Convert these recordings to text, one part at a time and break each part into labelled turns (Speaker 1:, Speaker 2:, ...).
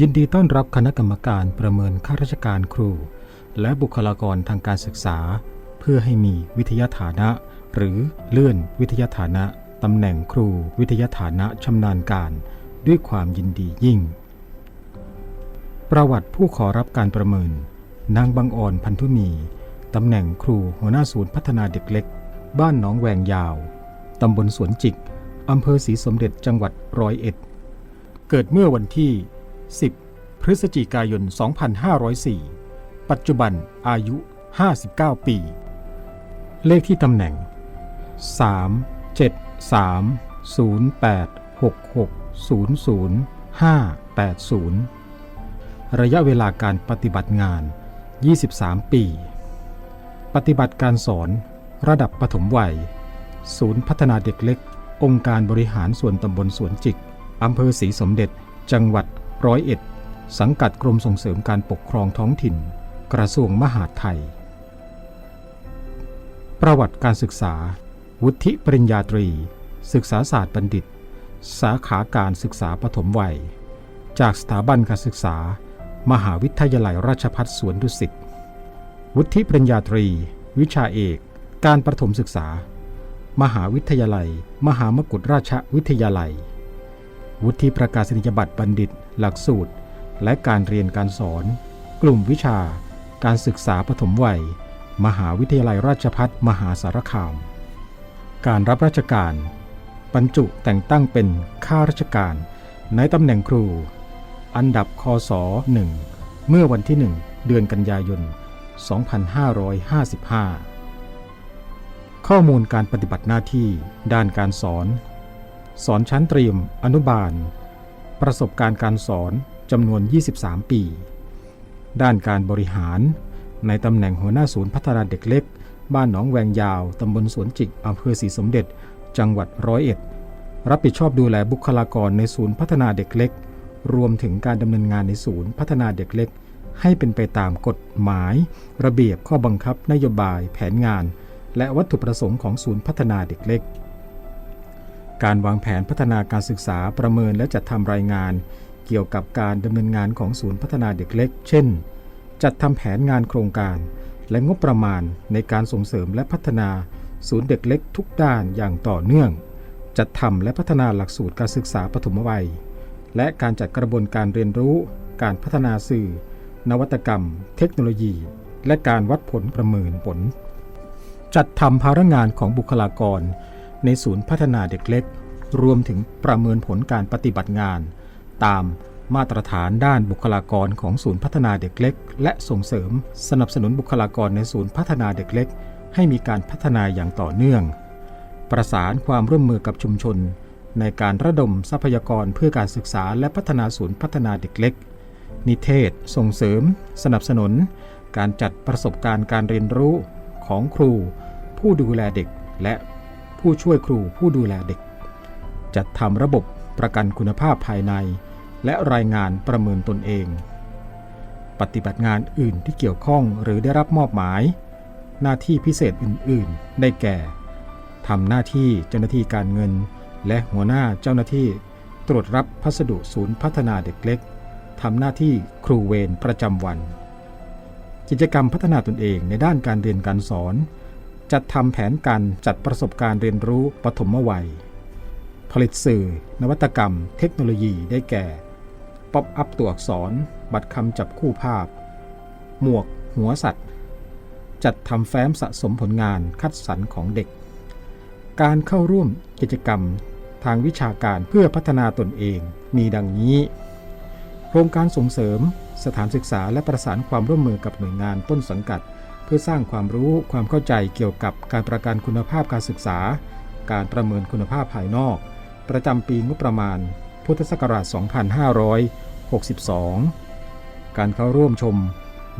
Speaker 1: ยินดีต้อนรับคณะกรรมการประเมินข้าราชการครู และบุคลากรทางการศึกษา เพื่อให้มีวิทยาฐานะ หรือเลื่อนวิทยาฐานะตำแหน่งครูวิทยาฐานะชำนาญการ ด้วยความยินดียิ่ง ประวัติผู้ขอรับการประเมิน นางบางอ่อนพันธุมีตำแหน่งครูหัวหน้าศูนย์พัฒนาเด็กเล็ก บ้านหนองแวงยาวตำบลสวนจิกอำเภอศรีสมเด็จจังหวัดร้อยเอ็ด เกิดเมื่อวันที่ 10 พฤศจิกายน 2504 ปัจจุบันอายุ 59 ปี เลขที่ตำแหน่ง 3 7 3 0 8 6 6 0 0 5 8 0 ระยะเวลาการปฏิบัติงาน 23 ปี ปฏิบัติการสอนระดับปฐมวัย ศูนย์พัฒนาเด็กเล็ก องค์การบริหารส่วนตำบลสวนจิก อำเภอศรีสมเด็จ จังหวัด ร้อยเอ็ดสังกัดกรมส่งเสริมการปกครองท้องถิ่น กระทรวงมหาดไทย ประวัติการศึกษา วุฒิปริญญาตรี ศึกษาศาสตร์บัณฑิต สาขาการศึกษาปฐมวัย จากสถาบันการศึกษา มหาวิทยาลัยราชภัฏสวนดุสิต วุฒิปริญญาตรี วิชาเอก การประถมศึกษา มหาวิทยาลัย มหามกุฏราชวิทยาลัย วุฒิประกาศนียบัตรบัณฑิต หลักสูตร และการเรียนการสอน กลุ่มวิชา การศึกษาปฐมวัย มหาวิทยาลัยราชภัฏมหาสารคาม การรับราชการ บรรจุแต่งตั้งเป็นข้าราชการ ในตำแหน่งครู อันดับคศ1เมื่อวันที่ 1 เดือนกันยายน 2555 ข้อมูลการปฏิบัติหน้าที่ด้านการสอน สอนชั้นเตรียมอนุบาล ประสบการณ์การสอนจำนวน 23 ปี ด้านการบริหาร ในตำแหน่งหัวหน้าศูนย์พัฒนาเด็กเล็ก บ้านหนองแวงยาว ตำบลสวนจิกอำเภอศรีสมเด็จ จังหวัดร้อยเอ็ด รับผิดชอบดูแลบุคลากรในศูนย์พัฒนาเด็กเล็ก รวมถึงการดำเนินงานในศูนย์พัฒนาเด็กเล็ก ให้เป็นไปตามกฎหมาย ระเบียบข้อบังคับนโยบาย แผนงาน และวัตถุประสงค์ของศูนย์พัฒนาเด็กเล็ก การวางแผนพัฒนาการศึกษาประเมินและจัดทำรายงาน เกี่ยวกับการดำเนินงานของศูนย์พัฒนาเด็กเล็ก เช่น จัดทำแผนงานโครงการ และงบประมาณในการส่งเสริมและพัฒนาศูนย์เด็กเล็กทุกด้านอย่างต่อเนื่อง จัดทำและพัฒนาหลักสูตรการศึกษาปฐมวัย และการจัดกระบวนการเรียนรู้ การพัฒนาสื่อ นวัตกรรม เทคโนโลยี และการวัดผลประเมินผล จัดทำภารงานของบุคลากร ในศูนย์พัฒนาเด็กเล็ก รวมถึงประเมินผลการปฏิบัติงาน ตามมาตรฐานด้านบุคลากรของศูนย์พัฒนาเด็กเล็ก และส่งเสริมสนับสนุนบุคลากรในศูนย์พัฒนาเด็กเล็ก ให้มีการพัฒนาอย่างต่อเนื่อง ประสานความร่วมมือกับชุมชน ในการระดมทรัพยากรเพื่อการศึกษาและพัฒนาศูนย์พัฒนาเด็กเล็ก นิเทศ ส่งเสริม สนับสนุน การจัดประสบการณ์การเรียนรู้ของครู ผู้ดูแลเด็กและ ผู้ช่วยครูผู้ดูแลเด็ก จัดทำระบบประกันคุณภาพภายใน และรายงานประเมินตนเอง ปฏิบัติงานอื่นที่เกี่ยวข้องหรือได้รับมอบหมาย หน้าที่พิเศษอื่น ๆ ได้แก่ทำหน้าที่เจ้าหน้าที่การเงิน และหัวหน้าเจ้าหน้าที่ ตรวจรับพัสดุศูนย์พัฒนาเด็กเล็กทำหน้าที่ครูเวรประจำวัน กิจกรรมพัฒนาตนเองในด้านการเรียนการสอน จัดทำแผนการจัดประสบการณ์เรียนรู้ปฐมวัย ผลิตสื่อ นวัตกรรม เทคโนโลยีได้แก่ ป๊อปอัพตัวอักษร บัตรคำจับคู่ภาพ หมวก หัวสัตว์ จัดทำแฟ้มสะสมผลงานคัดสรรของเด็ก การเข้าร่วมกิจกรรมทางวิชาการเพื่อพัฒนาตนเองมีดังนี้ โครงการส่งเสริม สถานศึกษาและประสานความร่วมมือกับหน่วยงานต้นสังกัด เพื่อสร้างความรู้ความเข้าใจเกี่ยวกับการประกันคุณภาพการศึกษา การประเมินคุณภาพภายนอก ประจำปีงบประมาณ พุทธศักราช 2562 การเข้าร่วมชม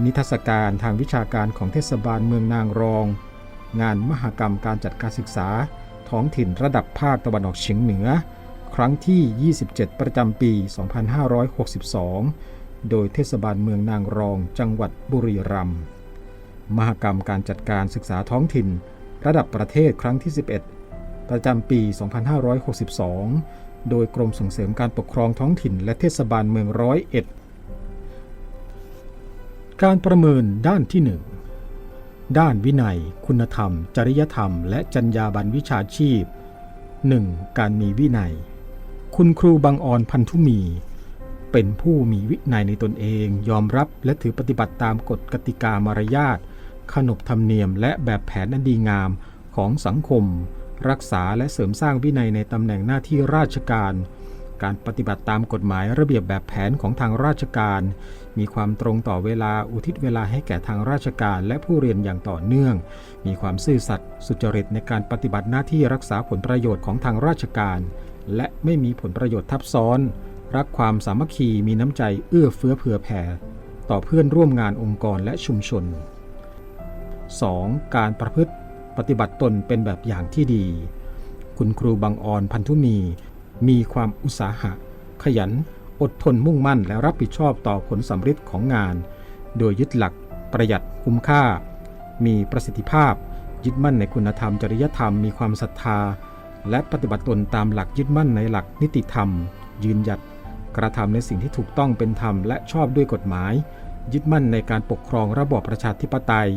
Speaker 1: นิทรรศการทางวิชาการของเทศบาลเมืองนางรอง งานมหกรรมการจัดการศึกษา ท้องถิ่นระดับภาคตะวันออกเฉียงเหนือ ครั้งที่ 27 ประจำปี 2562 โดยเทศบาลเมืองนางรอง จังหวัดบุรีรัมย์ มหกรรมการจัดการศึกษาท้องถิ่น ระดับประเทศครั้งที่ 11 ประจำปี 2562 โดยกรมส่งเสริมการปกครองท้องถิ่น และเทศบาลเมืองร้อยเอ็ด การประเมินด้านที่ 1 ด้านวินัย คุณธรรม จริยธรรม และจรรยาบรรณวิชาชีพ 1. การมีวินัย คุณครูบางออนพันธุมี เป็นผู้มีวินัยในตนเอง ยอมรับและถือปฏิบัติตามกฎกติกามารยาท ขนบธรรมเนียมและแบบแผนอันดีงามของสังคม รักษาและเสริมสร้างวินัยในตำแหน่งหน้าที่ราชการ การปฏิบัติตามกฎหมายระเบียบแบบแผนของทางราชการ มีความตรงต่อเวลาอุทิศเวลาให้แก่ทางราชการและผู้เรียนอย่างต่อเนื่อง มีความซื่อสัตย์สุจริตในการปฏิบัติหน้าที่รักษาผลประโยชน์ของทางราชการ และไม่มีผลประโยชน์ทับซ้อน รักความสามัคคีมีน้ำใจเอื้อเฟื้อเผื่อแผ่ต่อเพื่อนร่วมงานองค์กรและชุมชน 2. การประพฤติปฏิบัติตนเป็นแบบอย่างที่ดี คุณครูบางออนพันธุมี มีความอุตสาหะ ขยัน อดทนมุ่งมั่นและรับผิดชอบต่อผลสำเร็จของงาน โดยยึดหลัก ประหยัดคุ้มค่า มีประสิทธิภาพ ยึดมั่นในคุณธรรมจริยธรรมมีความศรัทธา และปฏิบัติตนตามหลักยึดมั่นในหลักนิติธรรม ยืนหยัด กระทำในสิ่งที่ถูกต้องเป็นธรรมและชอบด้วยกฎหมาย ยึดมั่นในการปกครองระบอบประชาธิปไตย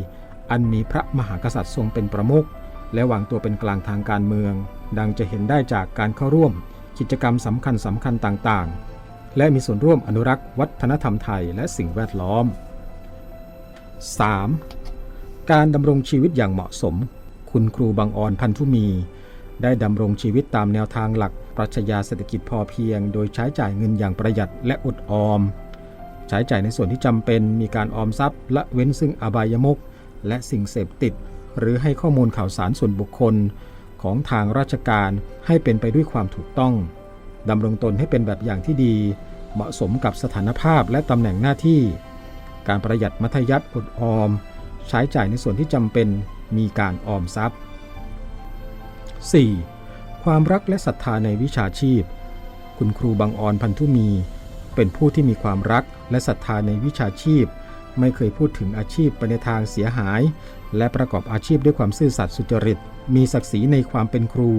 Speaker 1: อันมีพระมหากษัตริย์ทรงเป็นประมุขและวางตัวเป็นกลางทางการเมือง ดังจะเห็นได้จากการเข้าร่วม กิจกรรมสำคัญสำคัญต่างๆ และมีส่วนร่วมอนุรักษ์วัฒนธรรมไทยและสิ่งแวดล้อม 3. การดำรงชีวิตอย่างเหมาะสม คุณครูบางออนพันธุมี ได้ดำรงชีวิตตามแนวทางหลักปรัชญาเศรษฐกิจพอเพียง โดยใช้จ่ายเงินอย่างประหยัดและอดออม ใช้จ่ายในส่วนที่จำเป็นมีการออมทรัพย์ และเว้นซึ่งอบายมุข และสิ่งเสพติด หรือให้ข้อมูลข่าวสารส่วนบุคคล ของทางราชการให้เป็นไปด้วยความถูกต้องดำรงตนให้เป็นแบบอย่างที่ดี เหมาะสมกับสถานภาพและตำแหน่งหน้าที่ การประหยัดมัธยัติอดออม ใช้จ่ายในส่วนที่จำเป็นมีการออมทรัพย์ 4. ความรักและศรัทธาในวิชาชีพ คุณครูบางออนพันธุมี เป็นผู้ที่มีความรักและศรัทธาในวิชาชีพ ไม่เคยพูดถึงอาชีพไปในทางเสียหาย และประกอบอาชีพด้วยความซื่อสัตย์สุจริต มีศักดิ์ศรีในความเป็นครู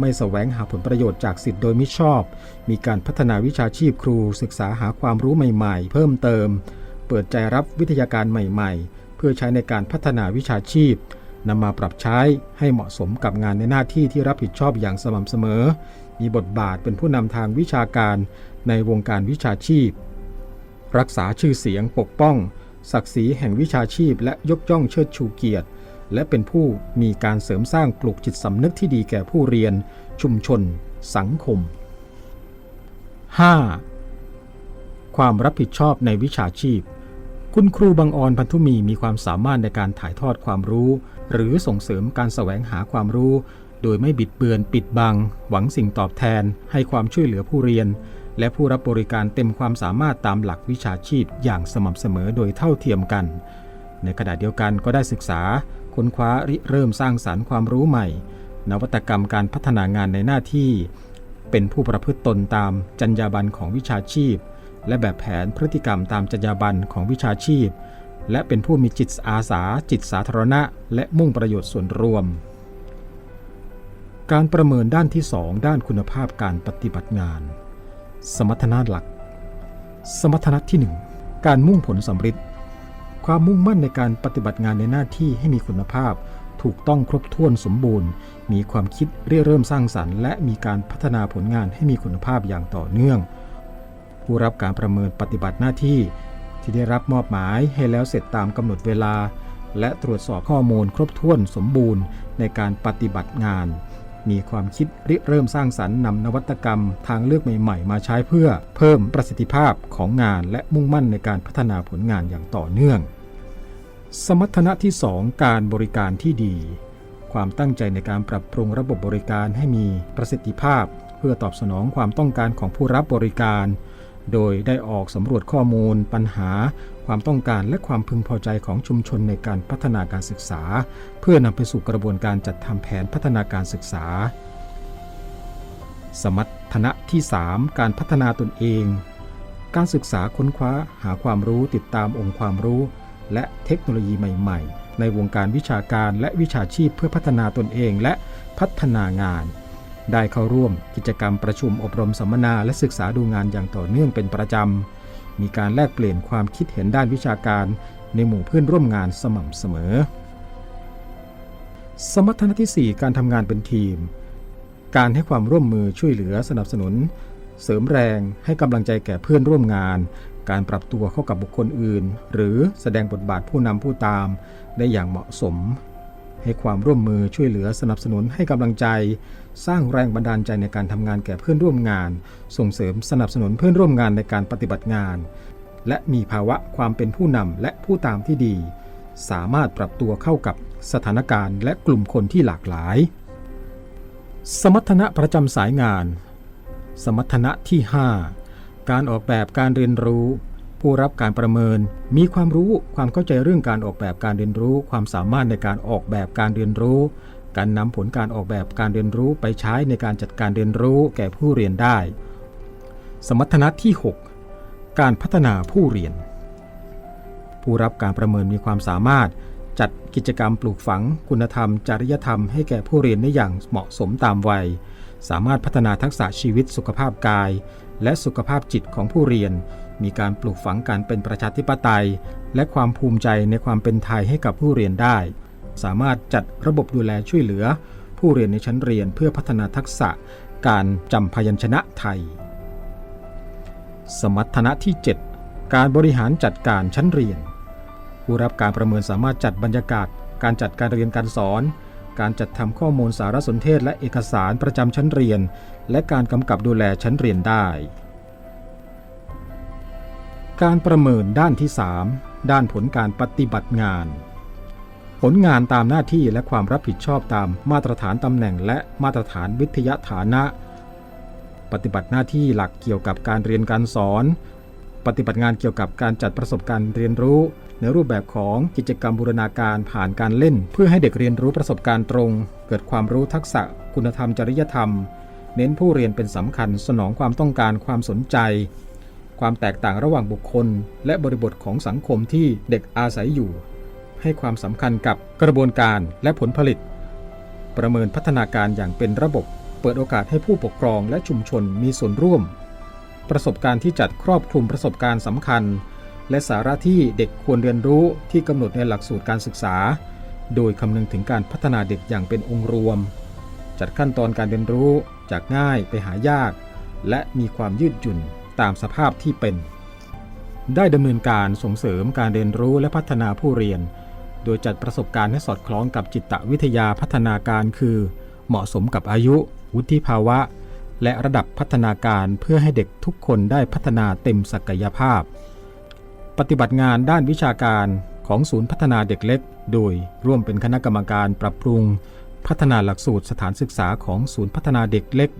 Speaker 1: ไม่แสวงหาผลประโยชน์จากสิทธิ์โดยมิชอบ มีการพัฒนาวิชาชีพครู ศึกษาหาความรู้ใหม่ๆ เพิ่มเติม เปิดใจรับวิทยาการใหม่ๆ เพื่อใช้ในการพัฒนาวิชาชีพนำมาปรับใช้ให้เหมาะสมกับงานในหน้าที่ที่รับผิดชอบอย่างสม่ำเสมอ มีบทบาทเป็นผู้นำทางวิชาการในวงการวิชาชีพ รักษาชื่อเสียงปกป้อง ศักดิ์ศรีแห่งวิชาชีพ และยกย่องเชิดชูเกียรติ และเป็นผู้มีการเสริมสร้างปลูกจิตสำนึกที่ดีแก่ผู้เรียน ชุมชน สังคม 5. ความรับผิดชอบในวิชาชีพ คุณครูบางออนพันธุมีมีความสามารถในการถ่ายทอดความรู้ หรือส่งเสริมการแสวงหาความรู้ โดยไม่บิดเบือนปิดบัง หวังสิ่งตอบแทน ให้ความช่วยเหลือผู้เรียน และผู้รับบริการเต็มความสามารถตามหลักวิชาชีพอย่างสม่ำเสมอโดยเท่าเทียมกัน ในขณะเดียวกันก็ได้ศึกษา ค้นคว้าริเริ่มสร้างสารรค์ความรู้ใหม่ นวัตกรรมการพัฒนางานในหน้าที่ เป็นผู้ประพฤติตนตามจรรยาบรรณของวิชาชีพ และแบบแผนพฤติกรรมตามจรรยาบรรณของวิชาชีพ และเป็นผู้มีจิตอาสา จิตสาธารณะ และมุ่งประโยชน์ส่วนรวมการประเมินด้านที่ 2 ด้านคุณภาพการปฏิบัติงาน สมรรถนะหลัก สมรรถนะที่ 1 การมุ่งผลสำเร็จความมุ่งมั่นในการปฏิบัติงานในหน้าที่ให้มีคุณภาพ ถูกต้องครบถ้วนสมบูรณ์ มีความคิดเรี่เริ่มสร้างสรรค์ และมีการพัฒนาผลงานให้มีคุณภาพอย่างต่อเนื่อง ผู้รับการประเมินปฏิบัติหน้าที่ ที่ได้รับมอบหมายให้แล้วเสร็จตามกำหนดเวลา และตรวจสอบข้อมูลครบถ้วนสมบูรณ์ในการปฏิบัติงาน มีความคิดริเริ่มสร้างสรรค์นำนวัตกรรม ทางเลือกใหม่ๆ มาใช้เพื่อเพิ่มประสิทธิภาพของงาน และมุ่งมั่นในการพัฒนาผลงานอย่างต่อเนื่อง สมรรถนะที่ 2 การบริการที่ดี ความตั้งใจในการปรับปรุงระบบบริการให้มีประสิทธิภาพ เพื่อตอบสนองความต้องการของผู้รับบริการ โดยได้ออกสำรวจข้อมูล ปัญหา ความต้องการและความพึงพอใจของชุมชนในการพัฒนาการศึกษา เพื่อนำไปสู่กระบวนการจัดทำแผนพัฒนาการศึกษา สมรรถนะที่ 3 การพัฒนาตนเอง การศึกษาค้นคว้าหาความรู้ติดตามองค์ความรู้ และเทคโนโลยีใหม่ ๆ ในวงการวิชาการและวิชาชีพเพื่อพัฒนาตนเองและพัฒนางาน ได้เข้าร่วมกิจกรรมประชุมอบรมสัมมนาและศึกษาดูงานอย่างต่อเนื่องเป็นประจำ มีการแลกเปลี่ยนความคิดเห็นด้านวิชาการ ในหมู่เพื่อนร่วมงานสม่ำเสมอ สมรรถนะที่ 4 การทำงานเป็นทีม การให้ความร่วมมือช่วยเหลือสนับสนุน เสริมแรงให้กำลังใจแก่เพื่อนร่วมงาน การปรับตัวเข้ากับบุคคลอื่น หรือแสดงบทบาทผู้นำผู้ตาม ได้อย่างเหมาะสม ให้ความร่วมมือช่วยเหลือสนับสนุนให้กำลังใจ สร้างแรงบันดาลใจในการทำงานแก่เพื่อนร่วมงาน ส่งเสริมสนับสนุนเพื่อนร่วมงานในการปฏิบัติงาน และมีภาวะความเป็นผู้นำและผู้ตามที่ดี สามารถปรับตัวเข้ากับสถานการณ์ และกลุ่มคนที่หลากหลาย สมรรถนะประจำสายงาน สมรรถนะที่ 5 การออกแบบการเรียนรู้ ผู้รับการประเมิน มีความรู้ความเข้าใจเรื่องการออกแบบการเรียนรู้ ความสามารถในการออกแบบการเรียนรู้ การนำผลการออกแบบการเรียนรู้ไปใช้ในการจัดการเรียนรู้แก่ผู้เรียนได้ สมรรถนะที่ 6 การพัฒนาผู้เรียน ผู้รับการประเมินมีความสามารถจัดกิจกรรมปลูกฝัง คุณธรรม จริยธรรมให้แก่ผู้เรียนได้อย่างเหมาะสมตามวัย สามารถพัฒนาทักษะชีวิตสุขภาพกาย และสุขภาพจิตของผู้เรียน มีการปลูกฝังการเป็นประชาธิปไตย และความภูมิใจในความเป็นไทยให้กับผู้เรียนได้ สามารถจัดระบบดูแลช่วยเหลือ ผู้เรียนในชั้นเรียนเพื่อพัฒนาทักษะการจำพยัญชนะไทย สมรรถนะที่ 7 การบริหารจัดการชั้นเรียน ผู้รับการประเมินสามารถจัดบรรยากาศ การจัดการเรียนการสอน การจัดทำข้อมูลสารสนเทศและเอกสารประจำชั้นเรียน และการกำกับดูแลชั้นเรียนได้ การประเมินด้านที่ 3 ด้านผลการปฏิบัติงาน ผลงานตามหน้าที่และความรับผิดชอบตามมาตรฐานตำแหน่งและมาตรฐานวิทยาฐานะ ปฏิบัติหน้าที่หลักเกี่ยวกับการเรียนการสอน ปฏิบัติงานเกี่ยวกับการจัดประสบการณ์เรียนรู้ ในรูปแบบของกิจกรรมบูรณาการผ่านการเล่น เพื่อให้เด็กเรียนรู้ประสบการณ์ตรง เกิดความรู้ทักษะ คุณธรรมจริยธรรม เน้นผู้เรียนเป็นสำคัญสนองความต้องการความสนใจ ความแตกต่างระหว่างบุคคล และบริบทของสังคมที่เด็กอาศัยอยู่ ให้ความสำคัญกับกระบวนการและผลผลิต ประเมินพัฒนาการอย่างเป็นระบบ เปิดโอกาสให้ผู้ปกครองและชุมชนมีส่วนร่วม ประสบการณ์ที่จัดครอบคลุมประสบการณ์สำคัญ และสาระที่เด็กควรเรียนรู้ที่กำหนดในหลักสูตรการศึกษา โดยคำนึงถึงการพัฒนาเด็กอย่างเป็นองค์รวม จัดขั้นตอนการเรียนรู้จากง่ายไปหายาก และมีความยืดหยุ่น ตามสภาพที่เป็น ได้ดำเนินการส่งเสริมการเรียนรู้และพัฒนาผู้เรียน โดยจัดประสบการณ์ให้สอดคล้องกับจิตวิทยาพัฒนาการคือ เหมาะสมกับอายุ วุฒิภาวะ และระดับพัฒนาการเพื่อให้เด็กทุกคนได้พัฒนาเต็มศักยภาพ ปฏิบัติงานด้านวิชาการของศูนย์พัฒนาเด็กเล็ก โดยร่วมเป็นคณะกรรมการปรับปรุง พัฒนาหลักสูตรสถานศึกษาของศูนย์พัฒนาเด็กเล็ก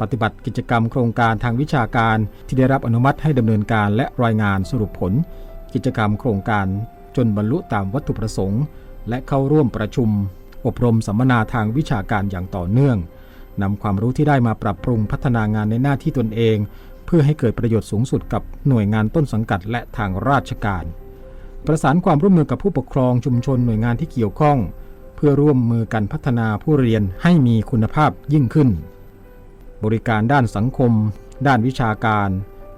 Speaker 1: ปฏิบัติกิจกรรมโครงการทางวิชาการที่ได้รับอนุมัติให้ดำเนินการและรายงานสรุปผล กิจกรรมโครงการจนบรรลุตามวัตถุประสงค์ และเข้าร่วมประชุม อบรมสัมมนาทางวิชาการอย่างต่อเนื่องนำความรู้ที่ได้มาปรับปรุงพัฒนางานในหน้าที่ตนเอง เพื่อให้เกิดประโยชน์สูงสุดกับหน่วยงานต้นสังกัดและทางราชการ ประสานความร่วมมือกับผู้ปกครองชุมชนหน่วยงานที่เกี่ยวข้อง เพื่อร่วมมือกันพัฒนาผู้เรียนให้มีคุณภาพยิ่งขึ้น บริการด้านสังคม ด้านวิชาการ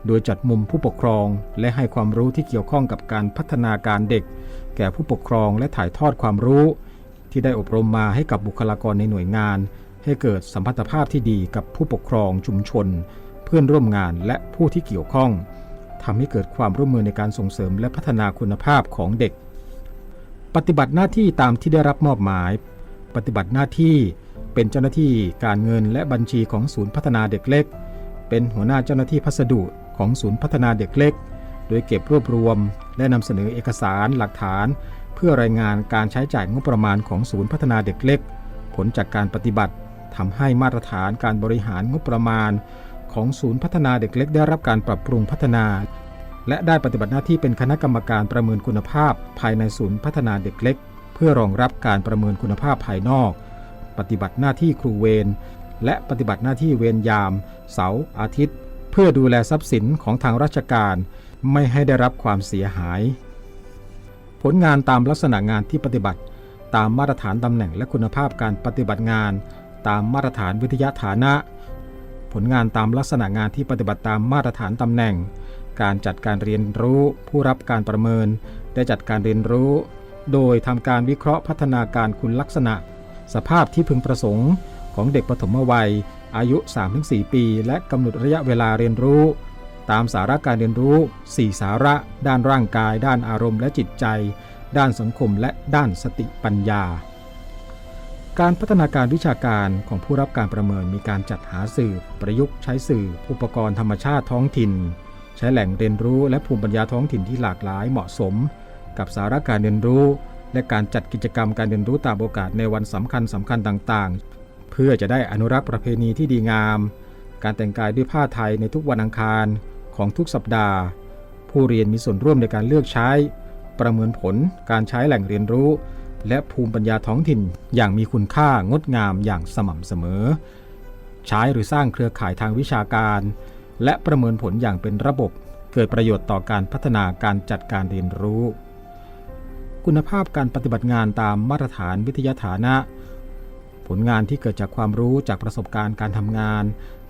Speaker 1: โดยจัดมุมผู้ปกครอง และให้ความรู้ที่เกี่ยวข้องกับการพัฒนาการเด็ก แก่ผู้ปกครองและถ่ายทอดความรู้ ที่ได้อบรมมาให้กับบุคลากรในหน่วยงาน ให้เกิดสัมพันธภาพที่ดีกับผู้ปกครองชุมชน เพื่อนร่วมงานและผู้ที่เกี่ยวข้องทำให้เกิดความร่วมมือในการส่งเสริมและพัฒนาคุณภาพของเด็ก ปฏิบัติหน้าที่ตามที่ได้รับมอบหมาย ปฏิบัติหน้าที่ เป็นเจ้าหน้าที่การเงินและบัญชีของศูนย์พัฒนาเด็กเล็ก เป็นหัวหน้าเจ้าหน้าที่พัสดุของศูนย์พัฒนาเด็กเล็ก โดยเก็บรวบรวม และนำเสนอเอกสารหลักฐาน เพื่อรายงานการใช้จ่ายงบประมาณของศูนย์พัฒนาเด็กเล็ก ผลจากการปฏิบัติทำให้มาตรฐานการบริหารงบประมาณ ของศูนย์พัฒนาเด็กเล็ก ได้รับการปรับปรุงพัฒนา และได้ปฏิบัติหน้าที่เป็นคณะกรรมการประเมินคุณภาพ ภายในศูนย์พัฒนาเด็กเล็ก เพื่อรองรับการประเมินคุณภาพภายนอก ปฏิบัติหน้าที่ครูเวรและปฏิบัติหน้าที่เวรยาม เสาร์อาทิตย์ เพื่อดูแลทรัพย์สินของทางราชการ ไม่ให้ได้รับความเสียหาย ผลงานตามลักษณะงานที่ปฏิบัติ ตามมาตรฐานตำแหน่งและคุณภาพการปฏิบัติงาน ตามมาตรฐานวิทยาฐานะ ผลงานตามลักษณะงานที่ปฏิบัติตามมาตรฐานตำแหน่ง การจัดการเรียนรู้ผู้รับการประเมิน ได้จัดการเรียนรู้ โดยทำการวิเคราะห์พัฒนาการคุณลักษณะ สภาพที่พึงประสงค์ ของเด็กปฐมวัย อายุ 3-4 ปี และกำหนดระยะเวลาเรียนรู้ ตามสาระการเรียนรู้ 4 สาระ ด้านร่างกาย ด้านอารมณ์และจิตใจ ด้านสังคมและด้านสติปัญญา การพัฒนาการวิชาการของผู้รับการประเมินมีการจัดหาสื่อ ประยุกต์ใช้สื่อ อุปกรณ์ธรรมชาติท้องถิ่น ใช้แหล่งเรียนรู้และภูมิปัญญาท้องถิ่นที่หลากหลายเหมาะสม กับสาระการเรียนรู้ และการจัดกิจกรรมการเรียนรู้ตามโอกาสในวันสำคัญสำคัญต่างๆ เพื่อจะได้อนุรักษ์ประเพณีที่ดีงาม การแต่งกายด้วยผ้าไทยในทุกวันอังคารของทุกสัปดาห์ ผู้เรียนมีส่วนร่วมในการเลือกใช้ ประเมินผลการใช้แหล่งเรียนรู้ และภูมิปัญญาท้องถิ่นอย่างมีคุณค่างดงามอย่างสม่ำเสมอ ใช้หรือสร้างเครือข่ายทางวิชาการ และประเมินผลอย่างเป็นระบบเกิดประโยชน์ต่อการพัฒนาการจัดการเรียนรู้ คุณภาพการปฏิบัติงานตามมาตรฐานวิทยาฐานะ ผลงานที่เกิดจากความรู้จากประสบการณ์การทำงาน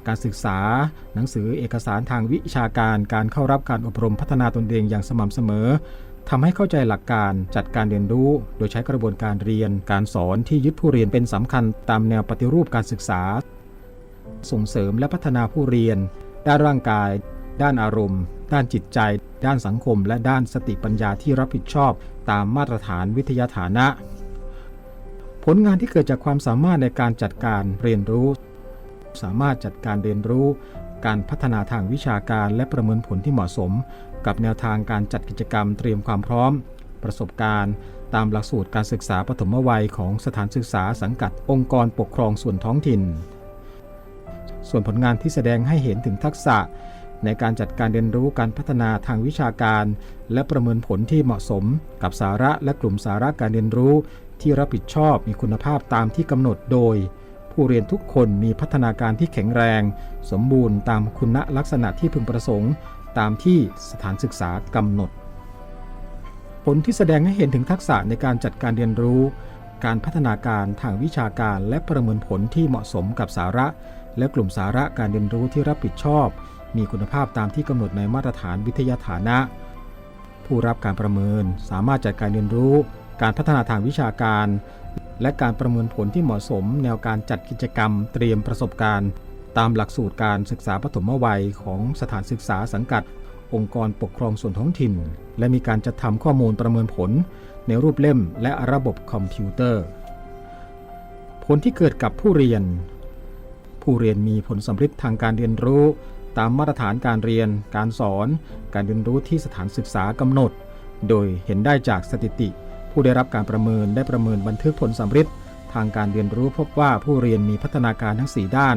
Speaker 1: การศึกษา หนังสือเอกสารทางวิชาการ การเข้ารับการอบรมพัฒนาตนเองอย่างสม่ำเสมอทำให้เข้าใจหลักการจัดการเรียนรู้ โดยใช้กระบวนการเรียน การสอนที่ยึดผู้เรียนเป็นสำคัญตามแนวปฏิรูปการศึกษา ส่งเสริมและพัฒนาผู้เรียน ด้านร่างกาย ด้านอารมณ์ ด้านจิตใจ ด้านสังคม และด้านสติปัญญาที่รับผิดชอบ ตามมาตรฐานวิทยาฐานะ ผลงานที่เกิดจากความสามารถในการจัดการเรียนรู้ สามารถจัดการเรียนรู้ การพัฒนาทางวิชาการและประเมินผลที่เหมาะสม กับแนวทางการจัดกิจกรรมเตรียมความพร้อม ประสบการณ์ตามหลักสูตรการศึกษาปฐมวัยของสถานศึกษาสังกัดองค์กรปกครองส่วนท้องถิ่น ส่วนผลงานที่แสดงให้เห็นถึงทักษะ ในการจัดการเรียนรู้การพัฒนาทางวิชาการ และประเมินผลที่เหมาะสม กับสาระและกลุ่มสาระการเรียนรู้ ที่รับผิดชอบมีคุณภาพตามที่กำหนดโดย ผู้เรียนทุกคนมีพัฒนาการที่แข็งแรง สมบูรณ์ตามคุณลักษณะที่พึงประสงค์ ตามที่สถานศึกษากำหนด ผลที่แสดงให้เห็นถึงทักษะในการจัดการเรียนรู้ การพัฒนาการทางวิชาการและประเมินผลที่เหมาะสมกับสาระ และกลุ่มสาระการเรียนรู้ที่รับผิดชอบ มีคุณภาพตามที่กำหนดในมาตรฐานวิทยาฐานะ ผู้รับการประเมินสามารถจัดการเรียนรู้ การพัฒนาทางวิชาการ และการประเมินผลที่เหมาะสม แนวการจัดกิจกรรม เตรียมประสบการณ์ ตามหลักสูตรการศึกษาปฐมวัยของสถานศึกษาสังกัด องค์กรปกครองส่วนท้องถิ่น และมีการจัดทำข้อมูลประเมินผล ในรูปเล่มและระบบคอมพิวเตอร์ ผลที่เกิดกับผู้เรียน ผู้เรียนมีผลสำฤทธิ์ทางการเรียนรู้ ตามมาตรฐานการเรียน การสอน การเรียนรู้ที่สถานศึกษากำหนด โดยเห็นได้จากสถิติ ผู้ได้รับการประเมินได้ประเมินบันทึกผลสำฤทธิ์ทางการเรียนรู้พบว่าผู้เรียนมีพัฒนาการทั้ง 4 ด้าน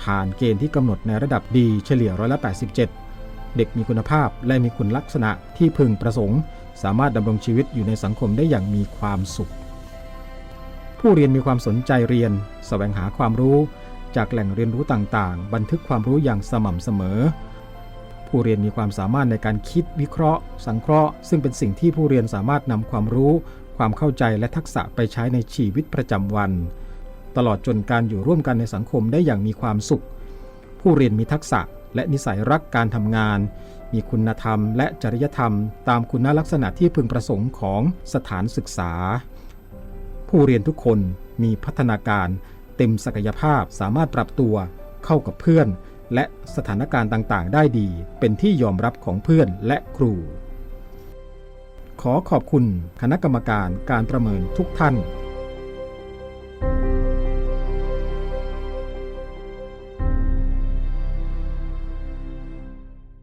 Speaker 1: ผ่านเกณฑ์ที่กำหนดในระดับดีเฉลี่ยร้อยละ87 เด็กมีคุณภาพและมีคุณลักษณะที่พึงประสงค์ สามารถดำรงชีวิตอยู่ในสังคมได้อย่างมีความสุข ผู้เรียนมีความสนใจเรียนแสวงหาความรู้ จากแหล่งเรียนรู้ต่างๆ บันทึกความรู้อย่างสม่ำเสมอ ผู้เรียนมีความสามารถในการคิดวิเคราะห์ สังเคราะห์ ซึ่งเป็นสิ่งที่ผู้เรียนสามารถนำความรู้ ความเข้าใจและทักษะไปใช้ในชีวิตประจำวัน ตลอดจนการอยู่ร่วมกันในสังคมได้อย่างมีความสุข ผู้เรียนมีทักษะและนิสัยรักการทำงาน มีคุณธรรมและจริยธรรม ตามคุณลักษณะที่พึงประสงค์ของสถานศึกษา ผู้เรียนทุกคนมีพัฒนาการ เต็มศักยภาพสามารถปรับตัวเข้ากับเพื่อน และสถานการณ์ต่างๆ ได้ดี เป็นที่ยอมรับของเพื่อนและครู ขอขอบคุณคณะกรรมการการประเมินทุกท่าน